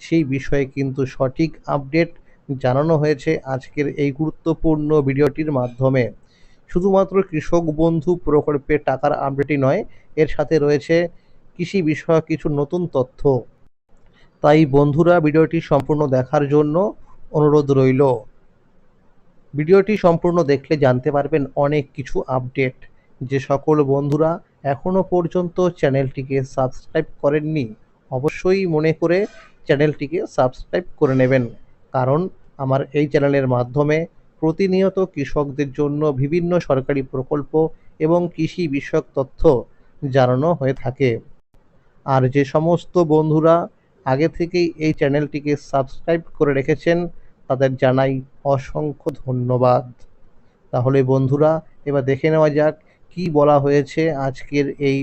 সেই বিষয়ে কিন্তু সঠিক আপডেট জানানো হয়েছে আজকের এই গুরুত্বপূর্ণ ভিডিওটির মাধ্যমে। শুধুমাত্র কৃষক বন্ধু প্রকল্পের টাকার আপডেটই নয়, এর সাথে রয়েছে কৃষি বিষয়ক কিছু নতুন তথ্য। তাই বন্ধুরা, ভিডিওটি সম্পূর্ণ দেখার জন্য অনুরোধ রইল। ভিডিওটি সম্পূর্ণ দেখলে জানতে পারবেন অনেক কিছু আপডেট। যে সকল বন্ধুরা এখনও পর্যন্ত চ্যানেলটিকে সাবস্ক্রাইব করেননি, অবশ্যই মনে করে চ্যানেলটিকে সাবস্ক্রাইব করে নেবেন। কারণ আমার এই চ্যানেলের মাধ্যমে প্রতিনিয়ত কৃষকদের জন্য বিভিন্ন সরকারি প্রকল্প এবং কৃষি বিষয়ক তথ্য জানানো হয়ে থাকে। আর যে সমস্ত বন্ধুরা আগে থেকেই এই চ্যানেলটিকে সাবস্ক্রাইব করে রেখেছেন, তাদের জানাই অসংখ্য ধন্যবাদ। তাহলে বন্ধুরা, এবার দেখে নেওয়া যাক কি বলা হয়েছে আজকের এই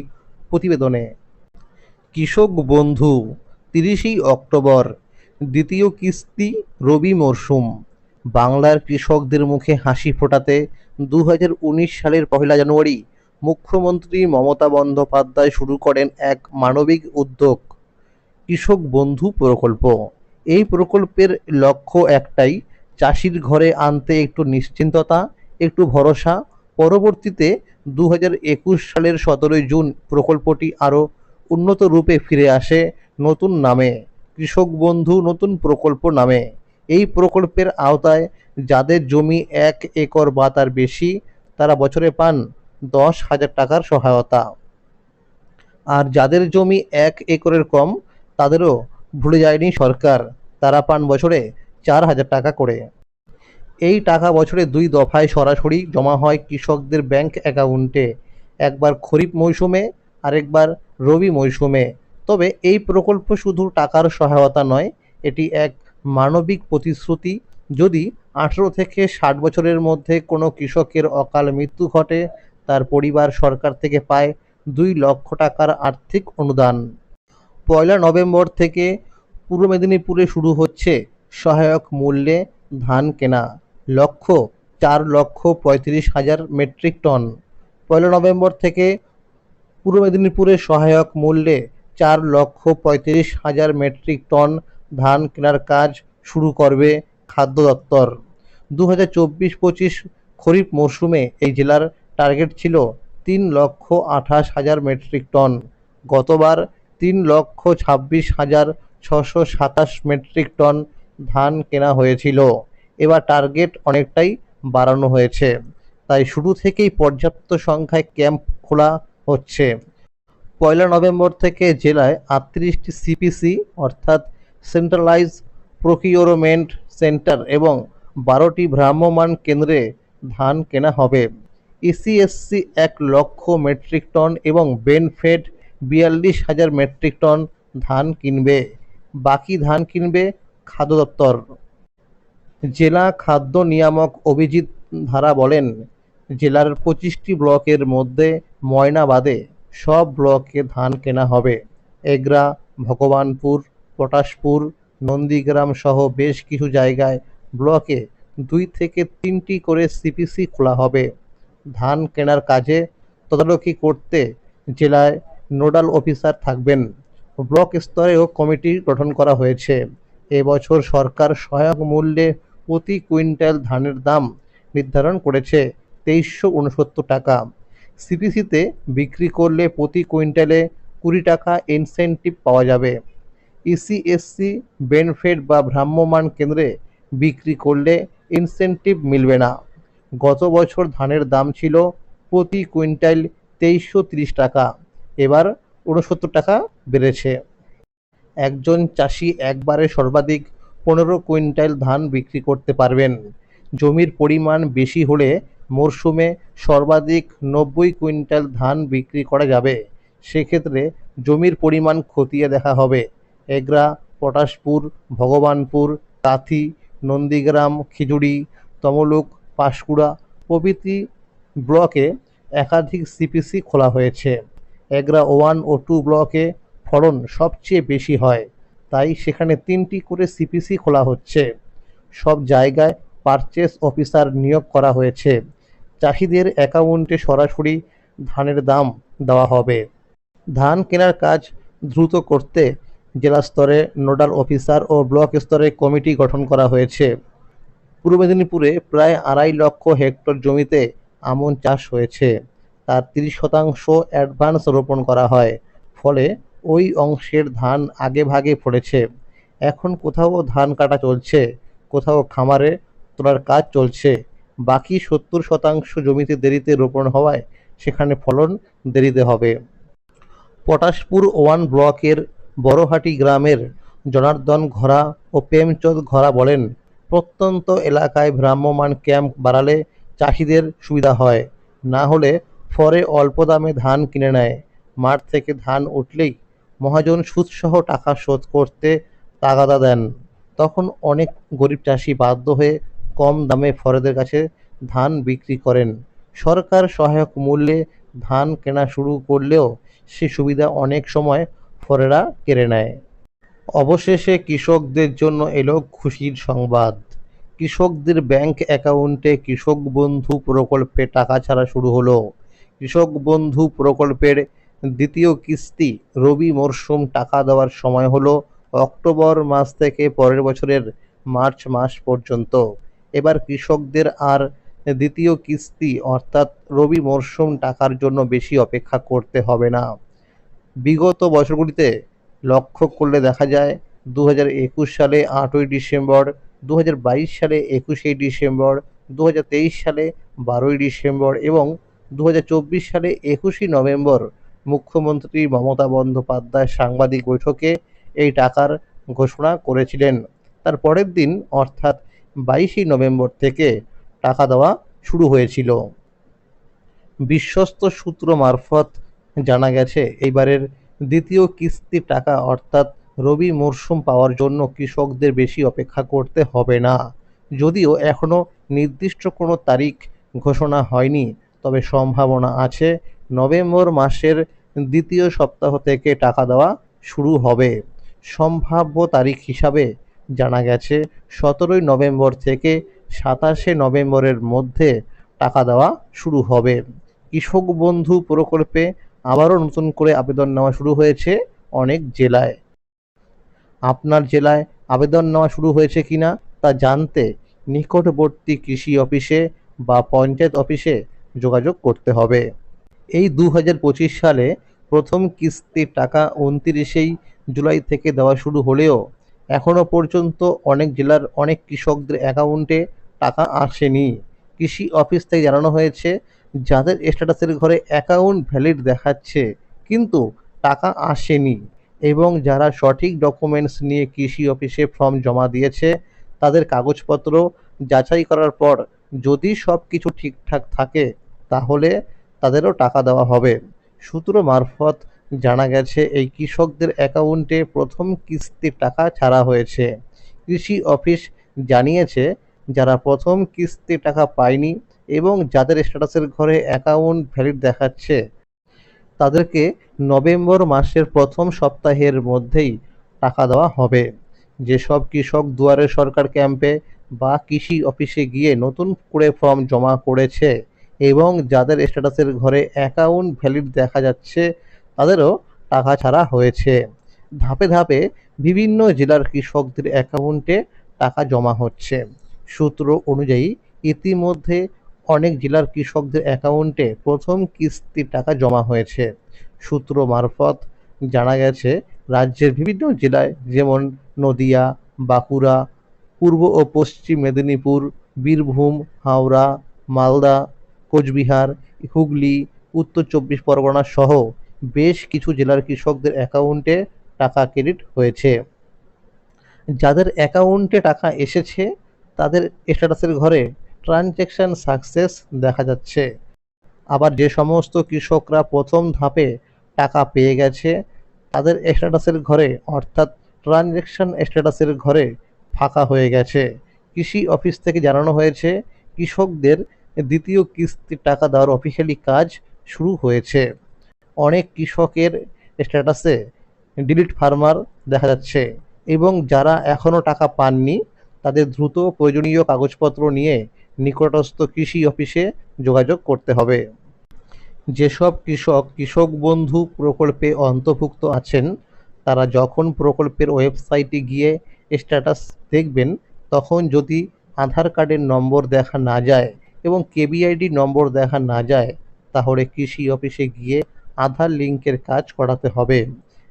প্রতিবেদনে। কৃষক বন্ধু তিরিশে অক্টোবর, দ্বিতীয় কিস্তি রবি মরশুম বাংলার কৃষকদের মুখে হাসি ফোটাতে দু হাজার উনিশ সালের পহেলা জানুয়ারি মুখ্যমন্ত্রী মমতা বন্দ্যোপাধ্যায় শুরু করেন এক মানবিক উদ্যোগ, কৃষক বন্ধু প্রকল্প। এই প্রকল্পের লক্ষ্য একটাই, চাষির ঘরে আনতে একটু নিশ্চিন্ততা, একটু ভরসা। পরবর্তীতে দু হাজার একুশ সালের সতেরোই জুন প্রকল্পটি আরও উন্নত রূপে ফিরে আসে নতুন নামে, কৃষক বন্ধু নতুন প্রকল্প নামে। এই প্রকল্পের আওতায় যাদের জমি এক একর বা তার বেশি, তারা বছরে পান দশ হাজার টাকার সহায়তা। আর যাদের জমি এক একরের কম, তাদেরও ভুলে যায়নি সরকার। তারা পান বছরে চার হাজার টাকা করে। এই টাকা বছরে দুই দফায় সরাসরি জমা হয় কৃষকদের ব্যাংক অ্যাকাউন্টে। একবার খরিফ মৌসুমে, আরেকবার রবি মৌসুমে। তবে এই প্রকল্প শুধু টাকার সহায়তা নয়, এটি এক মানবিক প্রতিশ্রুতি। যদি আঠেরো থেকে ষাট বছরের মধ্যে কোনো কৃষকের অকাল মৃত্যু ঘটে, তার পরিবার সরকার থেকে পায় দুই লক্ষ টাকার আর্থিক অনুদান। পয়লা নভেম্বর থেকে পূর্ব মেদিনীপুরে শুরু হচ্ছে সহায়ক মূল্যে ধান কেনা। লক্ষ্য, চার লক্ষ পঁয়ত্রিশ হাজার মেট্রিক টন। পয়লা নভেম্বর থেকে পূর্ব মেদিনীপুরে সহায়ক মূল্যে চার লক্ষ পঁয়ত্রিশ হাজার মেট্রিক টন ধান কেনার কাজ শুরু করবে খাদ্য দপ্তর। দু হাজার চব্বিশ পঁচিশ খরিফ মরশুমে এই জেলার টার্গেট ছিল তিন লক্ষ আঠাশ হাজার মেট্রিক টন। গতবার তিন লক্ষ ছাব্বিশ হাজার ছশো সাতাশ মেট্রিক টন ধান কেনা হয়েছিল। এবার টার্গেট অনেকটাই বাড়ানো হয়েছে। তাই শুরু থেকেই পর্যাপ্ত সংখ্যায় ক্যাম্প খোলা হচ্ছে পয়লা নভেম্বর থেকে জেলায় আটত্রিশটি সিপিসি অর্থাৎ সেন্ট্রালাইজ প্রকিউরমেন্ট সেন্টার এবং বারোটি ভ্রাম্যমাণ কেন্দ্রে ধান কেনা হবে। ইসিএসসি এক লক্ষ মেট্রিক টন এবং বেনফেড বিয়াল্লিশ হাজার মেট্রিক টন ধান কিনবে। বাকি ধান কিনবে খাদ্য দপ্তর। জেলা খাদ্য নিয়ামক অভিজিৎ ধারা বলেন জেলার পঁচিশটি ব্লকের মধ্যে ময়না বাদে সব ব্লকে ধান কেনা হবে। এগরা, ভগবানপুর, পটাশপুর, নন্দীগ্রাম সহ বেশ কিছু জায়গায় ব্লকে দুই থেকে তিনটি করে সিপিসি খোলা হবে। ধান কেনার কাজে তদারকি করতে জেলায় নোডাল অফিসার থাকবেন। ব্লক স্তরেও কমিটি গঠন করা হয়েছে। এবছর সরকার সহায়ক মূল্যে প্রতি কুইন্টাল ধানের দাম নির্ধারণ করেছে। তেইশশো উনসত্তর টাকা। সিপিসিতে বিক্রি করলে প্রতি কুইন্টালে কুড়ি টাকা ইনসেন্টিভ পাওয়া যাবে। ইসিএসসি বেনফেড বা ভ্রাম্যমাণ কেন্দ্রে বিক্রি করলে ইনসেন্টিভ মিলবে না। গত বছর ধানের দাম ছিল প্রতি কুইন্টাল তেইশশো তিরিশ টাকা। এবার উনসত্তর টাকা বেড়েছে। একজন চাষি একবারে সর্বাধিক পনেরো কুইন্টাল ধান বিক্রি করতে পারবেন। জমির পরিমাণ বেশি হলে মরশুমে সর্বাধিক নব্বই কুইন্টাল ধান বিক্রি করা যাবে। সেক্ষেত্রে জমির পরিমাণ খতিয়ে দেখা হবে। এগরা, পটাশপুর, ভগবানপুর কাথি নন্দীগ্রাম খিজুড়ি তমলুক, পাঁশকুড়া প্রভৃতি ব্লকে একাধিক সিপিসি খোলা হয়েছে। এগরা ওয়ান ও টু ব্লকে ফলন সবচেয়ে বেশি হয়। তাই সেখানে তিনটি করে সিপিসি খোলা হচ্ছে। সব জায়গায় পারচেস অফিসার নিয়োগ করা হয়েছে। চাষিদের অ্যাকাউন্টে সরাসরি ধানের দাম দেওয়া হবে। ধান কেনার কাজ দ্রুত করতে জেলা স্তরে নোডাল অফিসার ও ব্লক স্তরে কমিটি গঠন করা হয়েছে। পূর্ব মেদিনীপুরে প্রায় আড়াই লক্ষ হেক্টর জমিতে আমন চাষ হয়েছে। তার তিরিশ শতাংশ অ্যাডভান্স রোপণ করা হয়। ফলে ওই অংশের ধান আগে ভাগে ফলেছে। এখন কোথাও ধান কাটা চলছে, কোথাও খামারে তোলার কাজ চলছে। বাকি সত্তর শতাংশ জমিতে দেরিতে রোপণ হওয়ায় সেখানে ফলন দেরিতে হবে। পটাশপুর ওয়ান ব্লকের বড়হাটি গ্রামের জনার্দন ঘরা ও প্রেমচঁদ ঘরা বলেন, প্রত্যন্ত এলাকায় ভ্রাম্যমাণ ক্যাম্প বাড়ালে চাষিদের সুবিধা হয়, না হলে পরে অল্প দামে ধান কিনে নেয়। মাঠ থেকে ধান উঠলেই মহাজন সুদসহ টাকা শোধ করতে তাগাদা দেন। তখন অনেক গরিব চাষি বাধ্য হয়ে কম দামে ফরেদের কাছে ধান বিক্রি করেন। সরকার সহায়ক মূল্যে ধান কেনা শুরু করলেও সে সুবিধা অনেক সময় ফরেরা কেড়ে নেয়। অবশেষে কৃষকদের জন্য এলো খুশির সংবাদ। কৃষকদের ব্যাংক অ্যাকাউন্টে কৃষক বন্ধু প্রকল্পে টাকা ছাড়া শুরু হলো। কৃষক বন্ধু প্রকল্পের দ্বিতীয় কিস্তি রবি মরশুম টাকা দেওয়ার সময় হলো অক্টোবর মাস থেকে পরের বছরের মার্চ মাস পর্যন্ত। এবার কৃষকদের আর দ্বিতীয় কিস্তি, অর্থাৎ রবি মরশুম টাকার জন্য বেশি অপেক্ষা করতে হবে না। বিগত বছরগুলিতে লক্ষ্য করলে দেখা যায় দু হাজার একুশ সালে আটই ডিসেম্বর দু হাজার বাইশ সালে একুশে ডিসেম্বর দু হাজার তেইশ সালে বারোই ডিসেম্বর এবং দু হাজার চব্বিশ সালে একুশে নভেম্বর মুখ্যমন্ত্রী মমতা বন্দ্যোপাধ্যায় সাংবাদিক বৈঠকে এই টাকার ঘোষণা করেছিলেন। তার পরের দিন, অর্থাৎ বাইশে নভেম্বর থেকে টাকা দেওয়া শুরু হয়েছিল। বিশ্বস্ত সূত্র মারফত জানা গেছে, এইবারের দ্বিতীয় কিস্তির টাকা অর্থাৎ রবি মরশুম পাওয়ার জন্য কৃষকদের বেশি অপেক্ষা করতে হবে না। যদিও এখনও নির্দিষ্ট কোনো তারিখ ঘোষণা হয়নি, তবে সম্ভাবনা আছে, নভেম্বর মাসের দ্বিতীয় সপ্তাহ থেকে টাকা দেওয়া শুরু হবে। সম্ভাব্য তারিখ হিসাবে জানা গেছে, সতেরোই নভেম্বর থেকে সাতাশে নভেম্বরের মধ্যে টাকা দেওয়া শুরু হবে। কৃষক বন্ধু প্রকল্পে আবারও নতুন করে আবেদন নেওয়া শুরু হয়েছে অনেক জেলায়। আপনার জেলায় আবেদন নেওয়া শুরু হয়েছে কিনা তা জানতে নিকটবর্তী কৃষি অফিসে বা পঞ্চায়েত অফিসে যোগাযোগ করতে হবে। এই দু হাজার পঁচিশ সালে প্রথম কিস্তির টাকা উনতিরিশেই জুলাই থেকে দেওয়া শুরু হলেও এখনও পর্যন্ত অনেক জেলার অনেক কৃষকদের অ্যাকাউন্টে টাকা আসেনি। কৃষি অফিস থেকে জানানো হয়েছে, যাদের স্ট্যাটাসের ঘরে অ্যাকাউন্ট ভ্যালিড দেখাচ্ছে, কিন্তু টাকা আসেনি এবং যারা সঠিক ডকুমেন্টস নিয়ে কৃষি অফিসে ফর্ম জমা দিয়েছে, তাদের কাগজপত্র যাচাই করার পর যদি সব কিছু ঠিকঠাক থাকে, তাহলে তাদেরও টাকা দেওয়া হবে। সূত্র মারফত জানা গেছে, এই কৃষকদের অ্যাকাউন্টে প্রথম কিস্তির টাকা ছাড়া হয়েছে। কৃষি অফিস জানিয়েছে, যারা প্রথম কিস্তির টাকা পায়নি এবং যাদের স্ট্যাটাসের ঘরে অ্যাকাউন্ট ভ্যালিড দেখাচ্ছে, তাদেরকে নভেম্বর মাসের প্রথম সপ্তাহের মধ্যেই টাকা দেওয়া হবে। যেসব কৃষক দুয়ারে সরকার ক্যাম্পে বা কৃষি অফিসে গিয়ে নতুন করে ফর্ম জমা করেছে এবং যাদের স্ট্যাটাসের ঘরে অ্যাকাউন্ট ভ্যালিড দেখা যাচ্ছে তাদেরও টাকা ছাড়া হয়েছে। ধাপে ধাপে বিভিন্ন জেলার কৃষকদের অ্যাকাউন্টে টাকা জমা হচ্ছে। সূত্র অনুযায়ী, ইতিমধ্যে অনেক জেলার কৃষকদের অ্যাকাউন্টে প্রথম কিস্তির টাকা জমা হয়েছে। সূত্র মারফত জানা গেছে, রাজ্যের বিভিন্ন জেলায় যেমন নদিয়া, বাঁকুড়া, পূর্ব ও পশ্চিম মেদিনীপুর, বীরভূম, হাওড়া, মালদা, কোচবিহার, হুগলি, উত্তর চব্বিশ পরগনা সহ বেশ কিছু জেলার কৃষকদের অ্যাকাউন্টে টাকা ক্রেডিট হয়েছে। যাদের অ্যাকাউন্টে টাকা এসেছে, তাদের স্ট্যাটাসের ঘরে ট্রানজ্যাকশান সাকসেস দেখা যাচ্ছে। আবার যে সমস্ত কৃষকরা প্রথম ধাপে টাকা পেয়ে গেছে, তাদের স্ট্যাটাসের ঘরে, অর্থাৎ ট্রানজ্যাকশন স্ট্যাটাসের ঘরে ফাঁকা হয়ে গেছে। কৃষি অফিস থেকে জানানো হয়েছে, কৃষকদের দ্বিতীয় কিস্তির টাকা দেওয়ার অফিসিয়ালি কাজ শুরু হয়েছে। অনেক কৃষকের স্ট্যাটাসে ডিলিট ফার্মার দেখা যাচ্ছে এবং যারা এখনও টাকা পাননি, তাদের দ্রুত প্রয়োজনীয় কাগজপত্র নিয়ে নিকটস্থ কৃষি অফিসে যোগাযোগ করতে হবে। যেসব কৃষক কৃষক বন্ধু প্রকল্পে অন্তর্ভুক্ত আছেন, তারা যখন প্রকল্পের ওয়েবসাইটে গিয়ে স্ট্যাটাস দেখবেন, তখন যদি আধার কার্ডের নম্বর দেখা না যায় এবং কেবিআইডি নম্বর দেখা না যায়, তাহলে কৃষি অফিসে গিয়ে আধার লিঙ্কের কাজ করাতে হবে।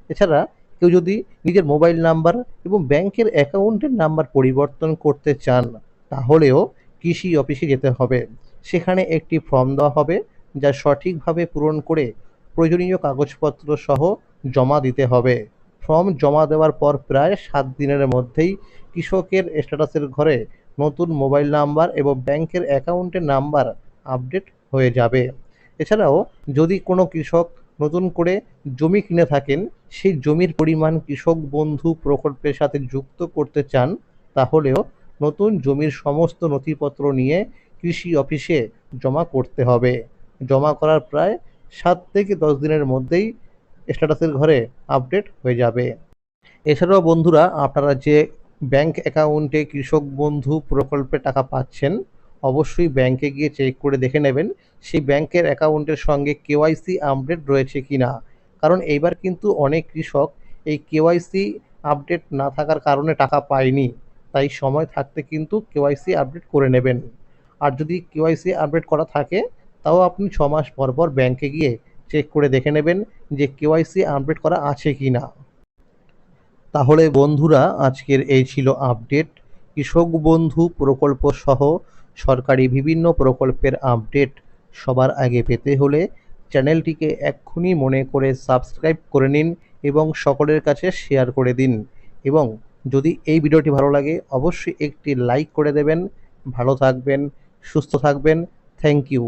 এছাড়া কেউ যদি নিজের মোবাইল নাম্বার এবং ব্যাংকের অ্যাকাউন্টের নাম্বার পরিবর্তন করতে চান, তাহলেও কৃষি অফিসে যেতে হবে। সেখানে একটি ফর্ম দেওয়া হবে, যা সঠিকভাবে পূরণ করে প্রয়োজনীয় কাগজপত্র সহ জমা দিতে হবে। ফর্ম জমা দেওয়ার পর প্রায় সাত দিনের মধ্যেই কৃষকের স্ট্যাটাসের ঘরে নতুন মোবাইল নাম্বার এবং ব্যাংকের অ্যাকাউন্টের নাম্বার আপডেট হয়ে যাবে। এছাড়াও যদি কোনো কৃষক নতুন করে জমি কিনে থাকেন, সেই জমির পরিমাণ কৃষক বন্ধু প্রকল্পের সাথে যুক্ত করতে চান, তাহলেও নতুন জমির সমস্ত নথিপত্র নিয়ে কৃষি অফিসে জমা করতে হবে। জমা করার প্রায় সাত থেকে দশ দিনের মধ্যেই স্ট্যাটাসের ঘরে আপডেট হয়ে যাবে। এছাড়াও বন্ধুরা, আপনারা যে ব্যাংক অ্যাকাউন্টে কৃষক বন্ধু প্রকল্পে টাকা পাচ্ছেন অবশ্যই ব্যাংকে গিয়ে চেক করে দেখে নেবেন সেই ব্যাংকের অ্যাকাউন্টের সঙ্গে কেওয়াইসি আপডেট রয়েছে কি না কারণ এইবার কিন্তু অনেক কৃষক এই কেওয়াইসি আপডেট না থাকার কারণে টাকা পায়নি, তাই সময় থাকতে কিন্তু কেওয়াইসি আপডেট করে নেবেন। আর যদি কেওয়াইসি আপডেট করা থাকে, তাও আপনি ছ মাস পর পর ব্যাংকে গিয়ে চেক করে দেখে নেবেন যে কেওয়াইসি আপডেট করা আছে কি না তাহলে বন্ধুরা, আজকের এই ছিল আপডেট কৃষক বন্ধু প্রকল্প সহ সরকারি বিভিন্ন প্রকল্পের আপডেট সবার আগে পেতে হলে চ্যানেলটিকে এক্ষুনি মনে করে সাবস্ক্রাইব করে নিন এবং সকলের কাছে শেয়ার করে দিন। এবং যদি এই ভিডিওটি ভালো লাগে, অবশ্যই একটি লাইক করে দেবেন। ভালো থাকবেন, সুস্থ থাকবেন। Thank you.